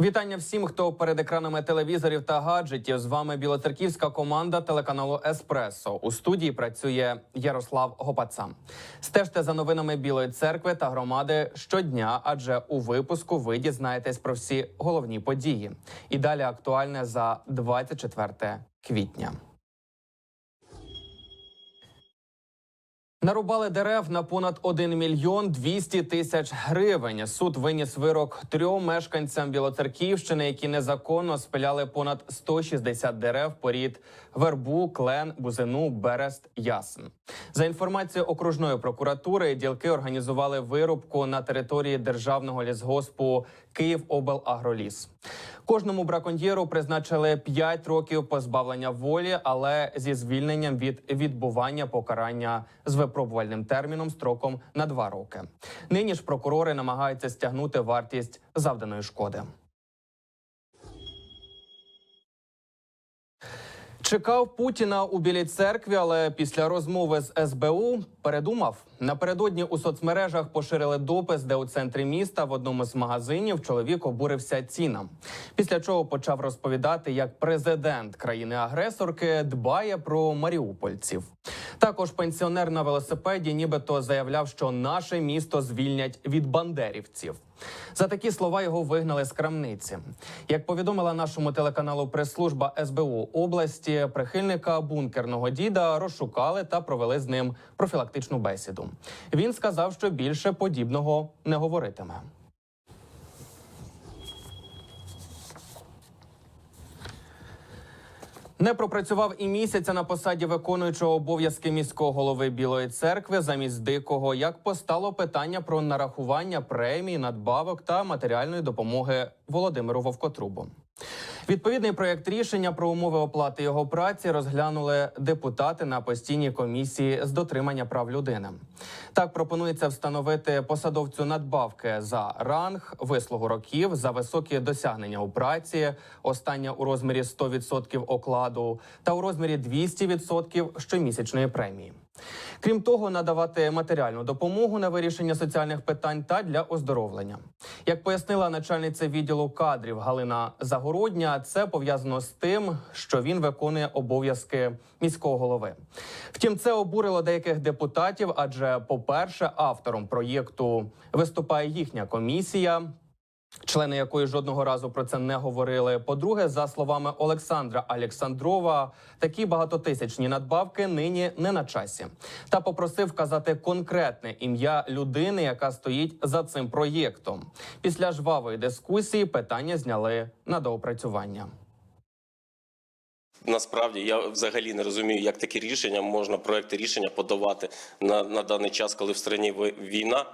Вітання всім, хто перед екранами телевізорів та гаджетів. З вами білоцерківська команда телеканалу Еспресо. У студії працює Ярослав Гопацан. Стежте за новинами Білої церкви та громади щодня, адже у випуску ви дізнаєтесь про всі головні події. І далі актуальне за 24 квітня. Нарубали дерев на понад 1 мільйон 200 тисяч гривень. Суд виніс вирок трьом мешканцям Білоцерківщини, які незаконно спиляли понад 160 дерев порід вербу, клен, бузину, берест, ясен. За інформацією окружної прокуратури, ділки організували вирубку на території державного лісгоспу Київоблагроліс. Кожному браконьєру призначили 5 років позбавлення волі, але зі звільненням від відбування покарання з випробувальним терміном строком на 2 роки. Нині ж прокурори намагаються стягнути вартість завданої шкоди. Чекав Путіна у Білій церкві, але після розмови з СБУ передумав. Напередодні у соцмережах поширили допис, де у центрі міста в одному з магазинів чоловік обурився цінам. Після чого почав розповідати, як президент країни-агресорки дбає про маріупольців. Також пенсіонер на велосипеді, нібито заявляв, що наше місто звільнять від бандерівців. За такі слова його вигнали з крамниці. Як повідомила нашому телеканалу прес-служба СБУ області, прихильника бункерного діда розшукали та провели з ним профілактичну бесіду. Він сказав, що більше подібного не говоритиме. Не пропрацював і місяця на посаді виконуючого обов'язки міського голови Білої церкви замість дикого, як постало питання про нарахування премій, надбавок та матеріальної допомоги Володимиру Вовкотрубу. Відповідний проєкт рішення про умови оплати його праці розглянули депутати на постійній комісії з дотримання прав людини. Так пропонується встановити посадовцю надбавки за ранг, вислугу років, за високі досягнення у праці, остання у розмірі 100% окладу та у розмірі 200% щомісячної премії. Крім того, надавати матеріальну допомогу на вирішення соціальних питань та для оздоровлення. Як пояснила начальниця відділу кадрів Галина Загородня, це пов'язано з тим, що він виконує обов'язки міського голови. Втім, це обурило деяких депутатів, адже, по-перше, автором проєкту виступає їхня комісія. Члени якої жодного разу про це не говорили. По-друге, за словами Олександра Александрова, такі багатотисячні надбавки нині не на часі. Та попросив вказати конкретне ім'я людини, яка стоїть за цим проєктом. Після жвавої дискусії питання зняли на доопрацювання. Насправді я взагалі не розумію, як такі рішення можна проекти рішення подавати на, на даний час, коли в ви- війна,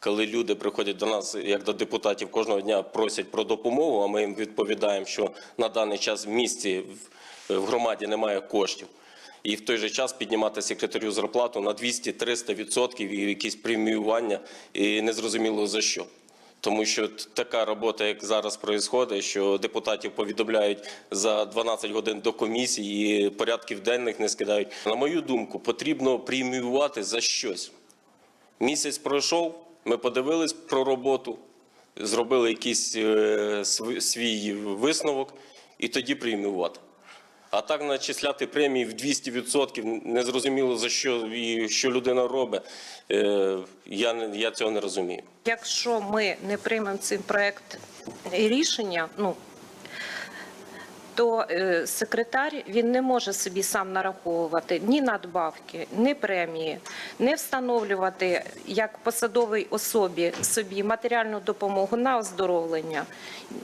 коли люди приходять до нас, як до депутатів, кожного дня просять про допомогу. А ми їм відповідаємо, що на даний час в місті в, громаді немає коштів. І в той же час піднімати секретарю зарплату на 200-300 відсотків і якісь преміювання, і незрозуміло за що. Тому що така робота, як зараз відбувається, що депутатів повідомляють за 12 годин до комісії, і порядків денних не скидають. На мою думку, потрібно преміювати за щось. Місяць пройшов, ми подивились про роботу, зробили якийсь е, свій висновок і тоді преміювати. А так начисляти премії в 200%, незрозуміло за що і що людина робить, е, я, я цього не розумію. Якщо ми не приймемо цей проект рішення, ну то е, секретар він не може собі сам нараховувати ні надбавки, ні премії, не встановлювати як посадовій особі собі матеріальну допомогу на оздоровлення,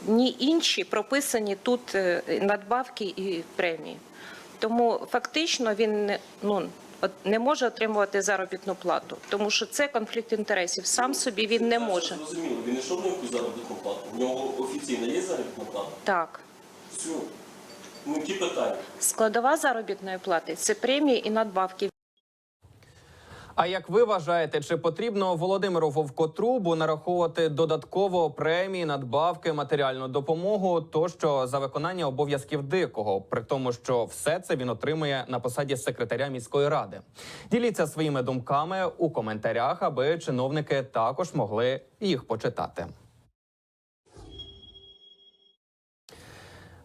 ні інші прописані тут е, надбавки і премії. Тому фактично він не ну. Не може отримувати заробітну плату, тому що це конфлікт інтересів. Сам собі він не може. Зрозуміло, він йшов на якусь заробітну плату. У нього офіційно є заробітна плата? Так, Все. Ну, ті питання. складова заробітної плати це премії і надбавки. А як ви вважаєте, чи потрібно Володимиру Вовкотрубу нараховувати додатково премії, надбавки, матеріальну допомогу тощо за виконання обов'язків дикого, при тому, що все це він отримує на посаді секретаря міської ради? Діліться своїми думками у коментарях, аби чиновники також могли їх почитати.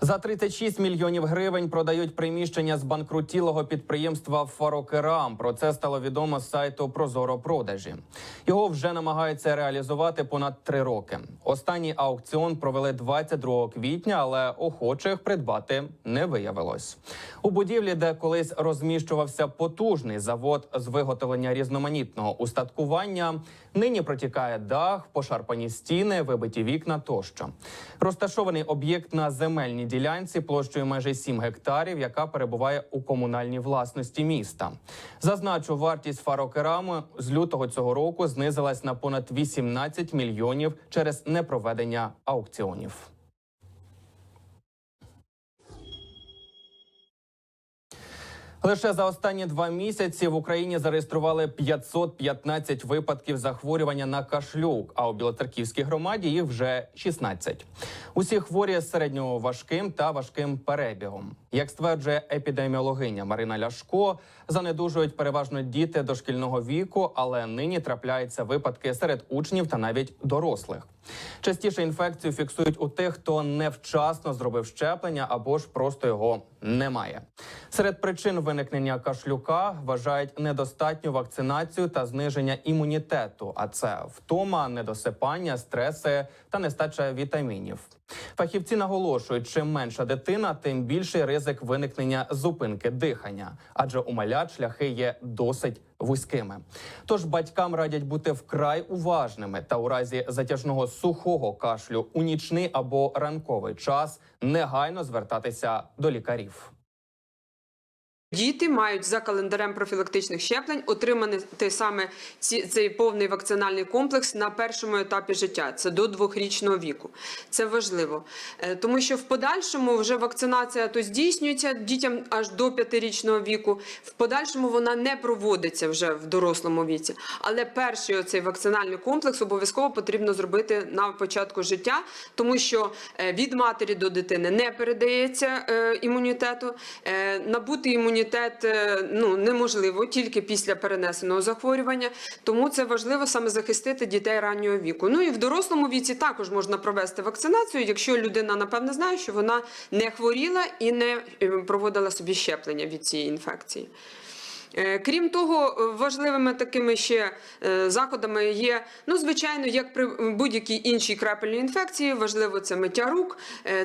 За 36 мільйонів гривень продають приміщення з банкрутілого підприємства Фарокерам. Про це стало відомо з сайту Прозоро продажі. Його вже намагаються реалізувати понад три роки. Останній аукціон провели 22 квітня, але охочих придбати не виявилось. У будівлі, де колись розміщувався потужний завод з виготовлення різноманітного устаткування, нині протікає дах, пошарпані стіни, вибиті вікна тощо. Розташований об'єкт на земельній ділянці площею майже 7 гектарів, яка перебуває у комунальній власності міста. Зазначу, вартість фарокераму з лютого цього року знизилась на понад 18 мільйонів через непроведення аукціонів. Лише за останні два місяці в Україні зареєстрували 515 випадків захворювання на кашлюк. А у Білоцерківській громаді їх вже 16. Усі хворі з середньоважким та важким перебігом. Як стверджує епідеміологиня Марина Ляшко, занедужують переважно діти дошкільного віку, але нині трапляються випадки серед учнів та навіть дорослих. Частіше інфекцію фіксують у тих, хто невчасно зробив щеплення або ж просто його немає. Серед причин виникнення кашлюка вважають недостатню вакцинацію та зниження імунітету, а це втома, недосипання, стреси та нестача вітамінів. Фахівці наголошують, чим менша дитина, тим більший ризик виникнення зупинки дихання, адже у малят шляхи є досить вузькими. Тож батькам радять бути вкрай уважними та у разі затяжного сухого кашлю у нічний або ранковий час негайно звертатися до лікарів. Діти мають за календарем профілактичних щеплень отримати саме ці, цей повний вакцинальний комплекс на першому етапі життя. Це до двохрічного віку. Це важливо, Е, тому що в подальшому вже вакцинація то здійснюється дітям аж до п'ятирічного віку. В подальшому вона не проводиться вже в дорослому віці. Але перший оцей вакцинальний комплекс обов'язково потрібно зробити на початку життя, тому що е, від матері до дитини не передається е, імунітету. Набути імунітет е, ну, неможливо тільки після перенесеного захворювання, тому це важливо саме захистити дітей раннього віку. Ну і в дорослому віці також можна провести вакцинацію, якщо людина напевне знає, що вона не хворіла і не е, проводила собі щеплення від цієї інфекції. Е, Крім того, важливими такими ще заходами є, ну, звичайно, як при будь-якій іншій крапельній інфекції, важливо це миття рук,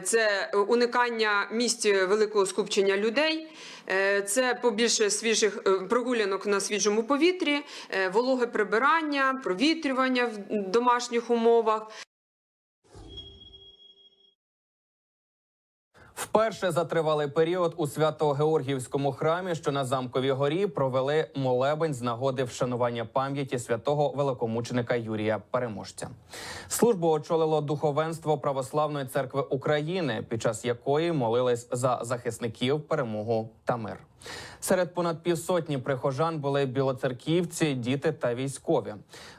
це уникання місць великого скупчення людей, це побільше свіжих е, прогулянок на свіжому повітрі, е, вологе прибирання, провітрювання в домашніх умовах. Вперше за тривалий період у Свято-Георгіївському храмі, що на замковій горі, провели молебень з нагоди вшанування пам'яті святого великомученика Юрія Переможця. Службу очолило духовенство Православної церкви України, під час якої молились за захисників, перемогу та мир. Серед понад півсотні прихожан були білоцерківці, діти та військові.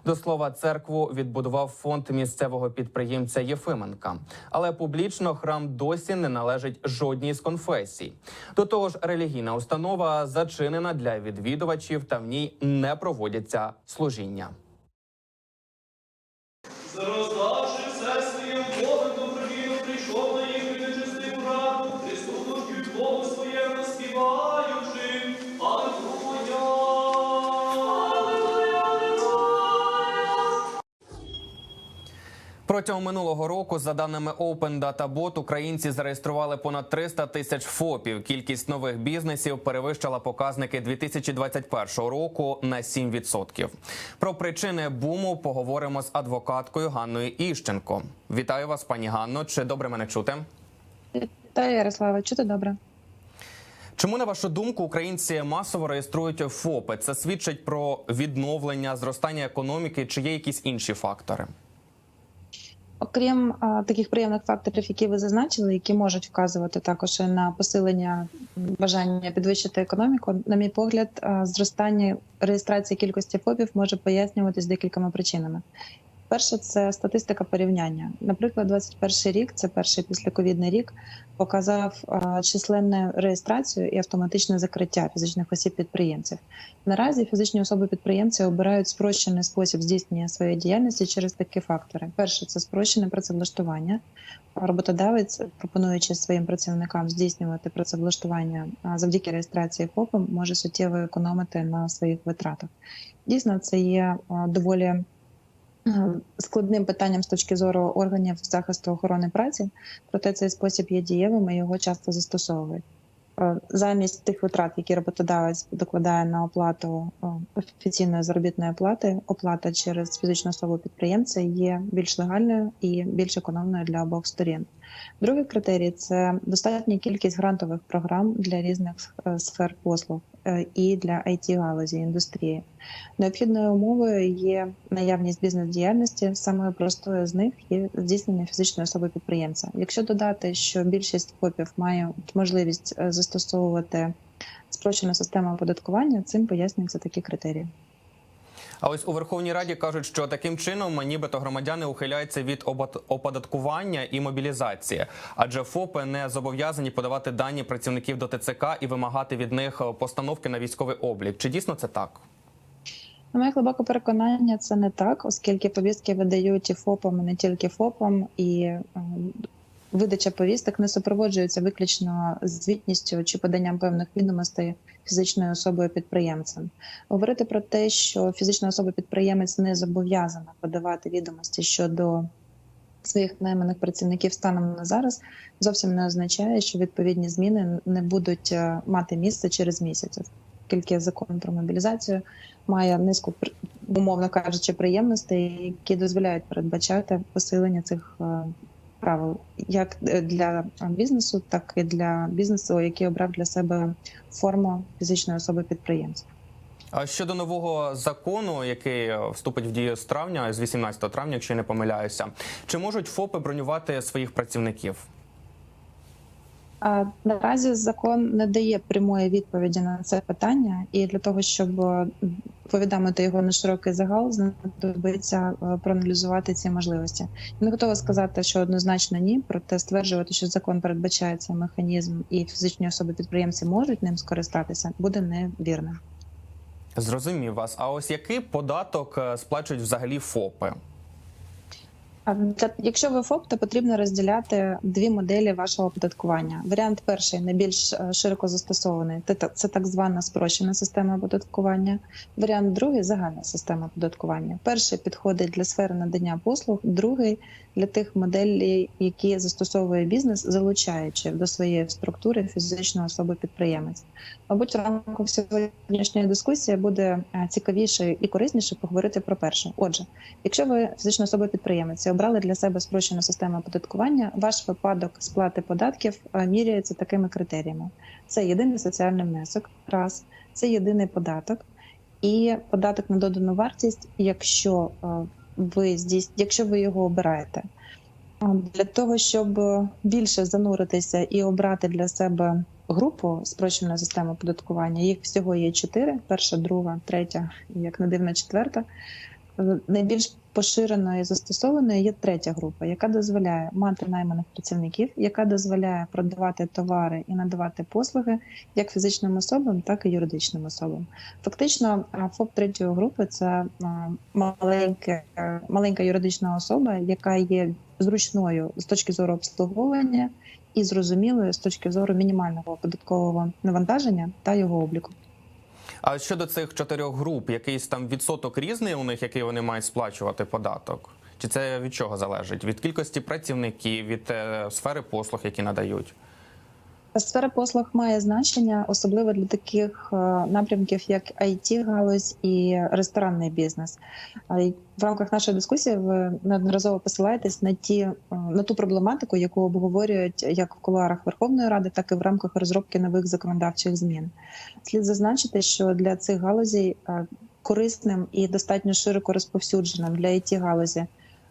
До слова, церкву відбудував фонд місцевого підприємця Єфименка. Але публічно храм досі не належить жодній з конфесій. До того ж, релігійна установа зачинена для відвідувачів, та в ній не проводяться служіння. Все своїм добровільно прийшов на їх нечистиву раду, присутностю Богу своєму співаючи. Аллилуйя! Протягом минулого року, за даними Open Data Bot, українці зареєстрували понад 300 тисяч ФОПів. Кількість нових бізнесів перевищила показники 2021 року на 7%. Про причини буму поговоримо з адвокаткою Ганною Іщенко. Вітаю вас, пані Ганно. Чи добре мене чути? Та Ярослава, чути добре. Чому на вашу думку українці масово реєструють ФОПи? Це свідчить про відновлення, зростання економіки, чи є якісь інші фактори? Окрім а, таких приємних факторів, які ви зазначили, які можуть вказувати також на посилення бажання підвищити економіку, на мій погляд, а, зростання реєстрації кількості ФОПів може пояснюватись декількома причинами. Перше, це статистика порівняння. Наприклад, 21 рік, це перший післяковідний рік, показав е, численну реєстрацію і автоматичне закриття фізичних осіб підприємців. Наразі фізичні особи підприємці обирають спрощений спосіб здійснення своєї діяльності через такі фактори: перше це спрощене працевлаштування. Роботодавець, пропонуючи своїм працівникам здійснювати працевлаштування завдяки реєстрації ФОПом, може суттєво економити на своїх витратах. Дійсно, це є доволі е, складним питанням з точки зору органів захисту охорони праці, проте цей спосіб є дієвим і його часто застосовують. Е, Замість тих витрат, які роботодавець докладає на оплату е, офіційної заробітної плати, оплата через фізичну особу підприємця є більш легальною і більш економною для обох сторін. Другий критерій це достатня кількість грантових програм для різних е, сфер послуг е, і для it галузі індустрії. Необхідною умовою є наявність бізнес-діяльності. Самою простою з них є здійснення фізичної особи підприємця. Якщо додати, що більшість ФОПів має можливість е, застосовувати спрощену систему оподаткування, цим пояснюються такі критерії. А ось у Верховній Раді кажуть, що таким чином нібито громадяни ухиляються від оподаткування і мобілізації, адже ФОПи не зобов'язані подавати дані працівників до ТЦК і вимагати від них е, постановки на військовий облік. Чи дійсно це так? На моє глибоке переконання, це не так, оскільки повістки видають і ФОПам, і не тільки ФОПам, і е, видача повісток не супроводжується виключно звітністю чи поданням певних відомостей фізичною особою підприємцем. Говорити про те, що фізична особа підприємець не зобов'язана подавати відомості щодо своїх найманих працівників станом на зараз, зовсім не означає, що відповідні зміни не будуть е, мати місце через місяць. Оскільки закон про мобілізацію має низку умовно кажучи приємностей, які дозволяють передбачати посилення цих е, правил як е, для бізнесу, так і для бізнесу, який обрав для себе форму фізичної особи підприємця. А щодо нового закону, який е, вступить в дію з травня, з 18 травня, якщо я не помиляюся, чи можуть ФОПи бронювати своїх працівників? А наразі закон не дає прямої відповіді на це питання, і для того, щоб е, повідомити його на широкий загал, знадобиться е, проаналізувати ці можливості. Не готова сказати, що однозначно ні, проте стверджувати, що закон передбачає цей механізм, і фізичні особи підприємці можуть ним скористатися, буде невірним. Зрозумів вас. А ось який податок е, сплачують взагалі ФОПи? Якщо ви ФОП, то потрібно розділяти дві моделі вашого оподаткування. Варіант перший найбільш е, широко застосований. Це так звана спрощена система оподаткування. Варіант другий загальна система оподаткування. Перший підходить для сфери надання послуг, другий для тих моделей, які застосовує бізнес, залучаючи до своєї структури фізичну особу підприємець. Мабуть, в рамках сьогоднішньої дискусії буде е, цікавіше і корисніше поговорити про перше. Отже, Якщо ви фізична особа підприємець обрали для себе спрощену систему оподаткування, ваш випадок сплати податків е, міряється такими критеріями: це єдиний соціальний внесок, раз, це єдиний податок і податок на додану вартість, якщо е, ви здійс... якщо ви його обираєте. Для того, щоб більше зануритися і обрати для себе групу спрощеної системи оподаткування, їх всього є чотири: перша, друга, третя, і як не дивно, четверта. Е, Найбільш поширеною і застосованою є третя група, яка дозволяє мати найманих працівників, яка дозволяє продавати товари і надавати послуги як фізичним особам, так і юридичним особам. Фактично, ФОП третьої групи це а, маленьке, е, маленька юридична особа, яка є зручною з точки зору обслуговування і зрозумілою з точки зору мінімального податкового навантаження та його обліку. А щодо цих чотирьох груп, якийсь там відсоток різний у них, який вони мають сплачувати податок? Чи це від чого залежить? Від кількості працівників, від е, сфери послуг, які надають? Сфера послуг має значення, особливо для таких е, напрямків, як it галузь і ресторанний бізнес. В рамках нашої дискусії ви неодноразово посилаєтесь на ті е, на ту проблематику, яку обговорюють як в кулуарах Верховної Ради, так і в рамках розробки нових законодавчих змін. Слід зазначити, що для цих галузей е, корисним і достатньо широко розповсюдженим для it галузі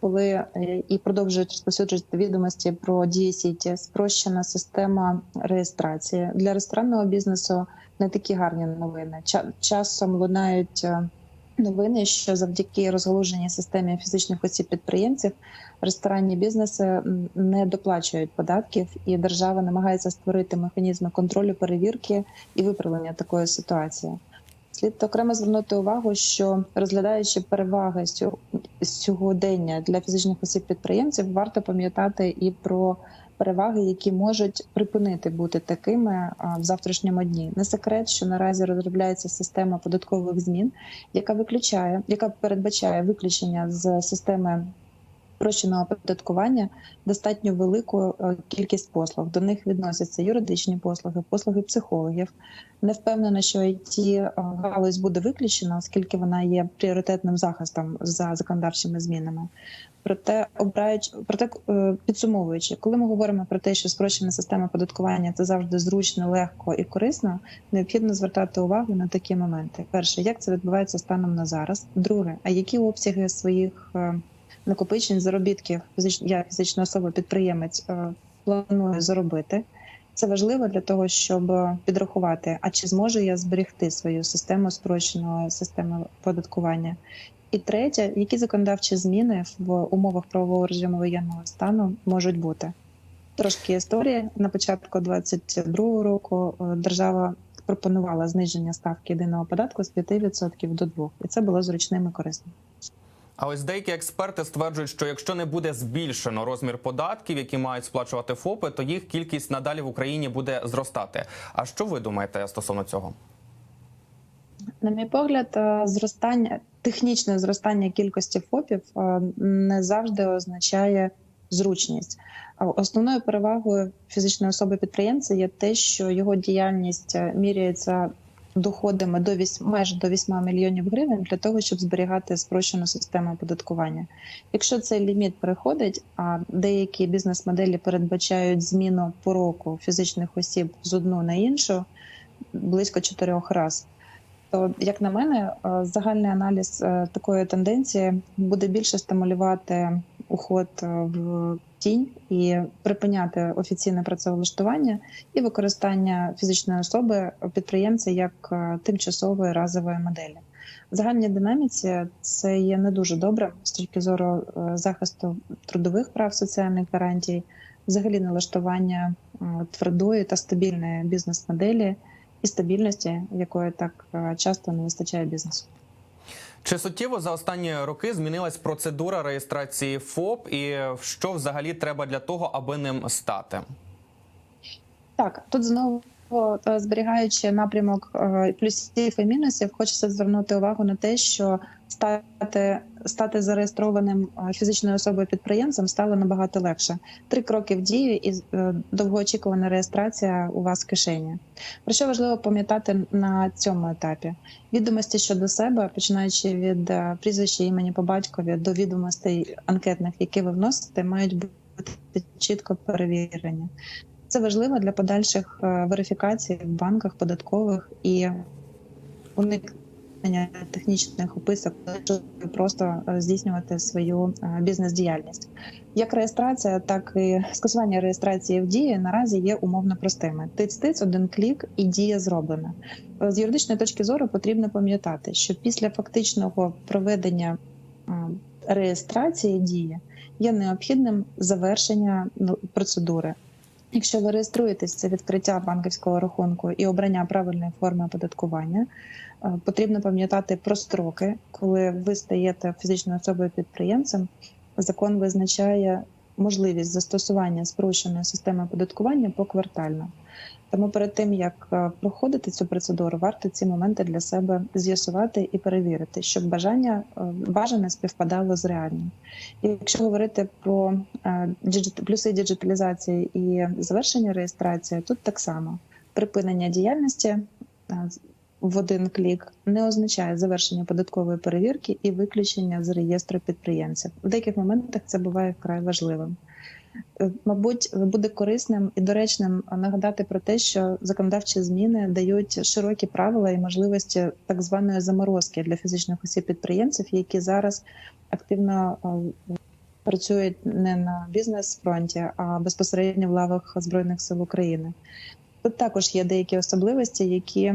коли е, і продовжують розповсюджувати відомості про дієсіті, спрощена система реєстрації для ресторанного бізнесу. Не такі гарні новини. Ча- Часом лунають е, новини, що завдяки розгалуженій системі фізичних осіб підприємців ресторанні бізнеси не доплачують податків, і держава намагається створити механізми контролю, перевірки і виправлення такої ситуації. Слід окремо звернути увагу, що розглядаючи переваги сьогодення для фізичних осіб підприємців, варто пам'ятати і про переваги, які можуть припинити бути такими в завтрашньому дні. Не секрет, що наразі розробляється система податкових змін, яка виключає, яка передбачає виключення з системи спрощеного оподаткування достатньо велику е, кількість послуг. До них відносяться юридичні послуги, послуги психологів. Не впевнена, що it галузь буде виключена, оскільки вона є пріоритетним захистом за законодавчими змінами. Проте обираючи проте е, підсумовуючи, коли ми говоримо про те, що спрощена система податкування це завжди зручно, легко і корисно, необхідно звертати увагу на такі моменти. Перше, як це відбувається станом на зараз. Друге, а які обсяги своїх е, накопичень заробітків я фізична особа підприємець е, планую заробити. Це важливо для того, щоб підрахувати, а чи зможу я зберегти свою систему спрощеної системи податкування. І третє, які законодавчі зміни в умовах правового режиму воєнного стану можуть бути? Трошки історії на початку 2022 року е, держава пропонувала зниження ставки єдиного податку з 5% до 2%. і це було зручним і корисним. А ось деякі експерти стверджують, що якщо не буде збільшено розмір податків, які мають сплачувати ФОПи, то їх кількість надалі в Україні буде зростати. А що ви думаєте стосовно цього? На мій погляд, е, зростання технічне зростання кількості ФОПів е, не завжди означає зручність. Основною перевагою фізичної особи підприємця є те, що його діяльність е, міряється доходами до 8, майже до 8 мільйонів гривень для того, щоб зберігати спрощену систему оподаткування. Якщо цей ліміт переходить, а деякі бізнес-моделі передбачають зміну по року фізичних осіб з одну на іншу близько чотирьох разів, то, як на мене, е, загальний аналіз е, такої тенденції буде більше стимулювати уход е, в тінь і припиняти офіційне працевлаштування і використання фізичної особи підприємця як е, тимчасової разової моделі. В загальній динаміці це є не дуже добре з точки зору е, захисту трудових прав, соціальних гарантій, взагалі налаштування твердої та стабільної бізнес-моделі і стабільності, якої так часто не вистачає бізнесу. Чи суттєво за останні роки змінилась процедура реєстрації ФОП, і що взагалі треба для того, аби ним стати? Так, тут знову зберігаючи напрямок е, плюсів і мінусів, хочеться звернути увагу на те, що стати стати зареєстрованим е, фізичною особою підприємцем стало набагато легше. Три кроки в дію і е, довгоочікувана реєстрація у вас в кишені. Про що важливо пам'ятати на цьому етапі? Відомості щодо себе, починаючи від е, прізвища імені по батькові до відомостей анкетних, які ви вносите, мають бути чітко перевірені. Це важливо для подальших е, верифікацій в банках, податкових і уникнення технічних описок, щоб просто е, здійснювати свою е, бізнес-діяльність. Як реєстрація, так і скасування реєстрації в дії наразі є умовно простими. Тиць-тиць, один клік і дія зроблена. З юридичної точки зору потрібно пам'ятати, що після фактичного проведення реєстрації дії є необхідним завершення ну, процедури. Якщо ви реєструєтесь, це відкриття банківського рахунку і обрання правильної форми оподаткування, е, потрібно пам'ятати про строки, коли ви стаєте фізичною особою підприємцем. Закон визначає можливість застосування спрощеної системи оподаткування поквартально. Тому перед тим як е, проходити цю процедуру, варто ці моменти для себе з'ясувати і перевірити, щоб бажання е, бажане співпадало з реальним. І якщо говорити про е, плюси діджиталізації і завершення реєстрації, тут так само припинення діяльності в один клік не означає завершення податкової перевірки і виключення з реєстру підприємців. В деяких моментах це буває вкрай важливим. Е, Мабуть, буде корисним і доречним нагадати про те, що законодавчі зміни дають широкі правила і можливості так званої заморозки для фізичних осіб підприємців, які зараз активно е, працюють не на бізнес-фронті, а безпосередньо в лавах збройних сил України. Тут також є деякі особливості, які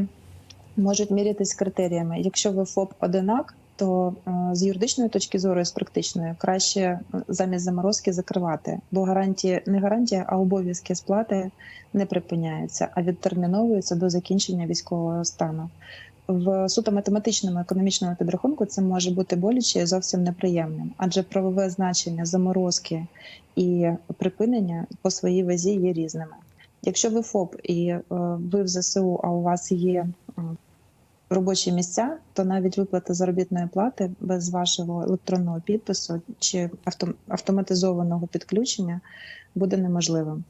можуть мірятись критеріями. Якщо ви ФОП одинак, то е, з юридичної точки зору і з практичної краще е, замість заморозки закривати, бо гарантії не гарантія, а обов'язки сплати не припиняються, а відтерміновуються до закінчення військового стану. В суто математичному економічному підрахунку це може бути боляче і зовсім неприємним, адже правове значення заморозки і припинення по своїй вазі є різними. Якщо ви ФОП і е, ви в ЗСУ, а у вас є робочі місця, то навіть виплата заробітної плати без вашого електронного підпису чи автоматизованого підключення буде неможливим.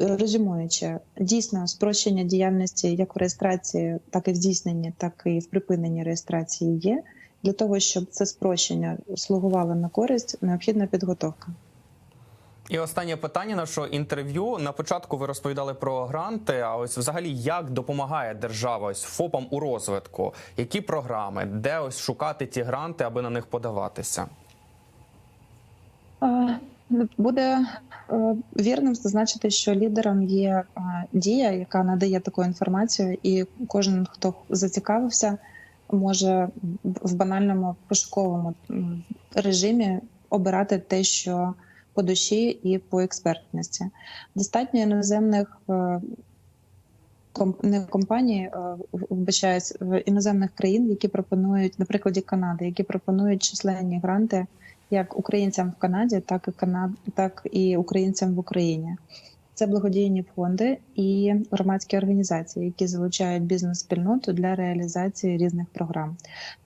Резюмуючи, дійсно спрощення діяльності як в реєстрації, так і в здійсненні, так і в припиненні реєстрації є. Для того щоб це спрощення слугувало на користь, необхідна підготовка. І останнє питання нашого інтерв'ю. На початку ви розповідали про гранти. А ось взагалі як допомагає держава ось ФОПам у розвитку? Які програми, де ось шукати ті гранти, аби на них подаватися? Е, Буде е, вірним зазначити, що лідером є е, дія, яка надає таку інформацію, і кожен, хто зацікавився, може в банальному пошуковому режимі обирати те, що по душі і по експертності. Достатньо іноземних е, компаній, вбачаюсь, в іноземних країн, які пропонують, на прикладі Канади, які пропонують численні гранти як українцям в Канаді, так і Канад, так і українцям в Україні. Це благодійні фонди і громадські організації, які залучають бізнес-спільноту для реалізації різних програм.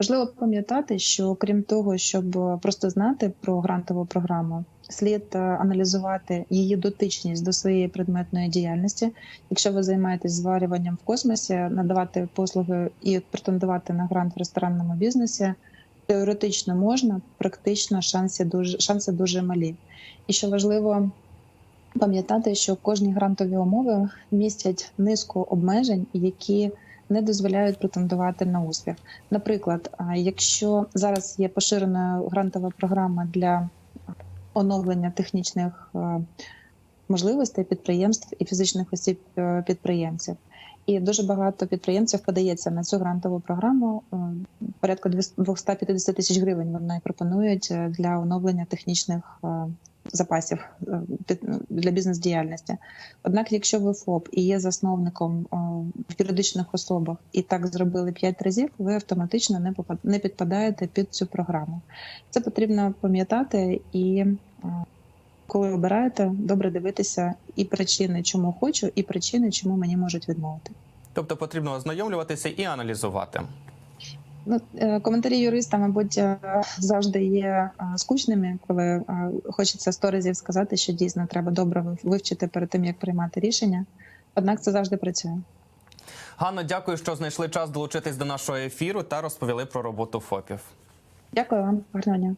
Важливо пам'ятати, що крім того, щоб просто знати про грантову програму, слід е, аналізувати її дотичність до своєї предметної діяльності. Якщо ви займаєтесь зварюванням в космосі, надавати послуги і претендувати на грант в ресторанному бізнесі. Теоретично можна, практично шанси дуже шанси дуже малі. І що важливо пам'ятати, що кожні грантові умови містять низку обмежень, які не дозволяють претендувати на успіх. Наприклад, якщо зараз є поширеною грантова програма для оновлення технічних можливостей підприємств і фізичних осіб е, підприємців. І дуже багато підприємців подається на цю грантову програму. Е, Порядка 250 тисяч гривень вони пропонують е, для оновлення технічних е, запасів е, для бізнес-діяльності. Однак, якщо ви ФОП і є засновником в юридичних особах і так зробили 5 разів, ви автоматично не підпадаєте під цю програму. Це потрібно пам'ятати і коли обираєте, добре дивитися і причини, чому хочу, і причини, чому мені можуть відмовити. Тобто потрібно ознайомлюватися і аналізувати. Ну, е, коментарі юриста, мабуть, е, завжди є е, скучними, коли хочеться сто разів сказати, що дійсно треба добре вивчити перед тим, як приймати рішення. Однак це завжди працює. Ганно, дякую, що знайшли час долучитись до нашого ефіру та розповіли про роботу ФОПів. Дякую вам, гарного дня.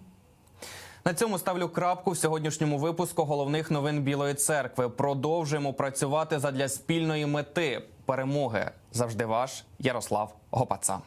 На цьому ставлю крапку в сьогоднішньому випуску головних новин Білої церкви. Продовжуємо працювати задля спільної мети перемоги. Завжди ваш Ярослав Гопаца.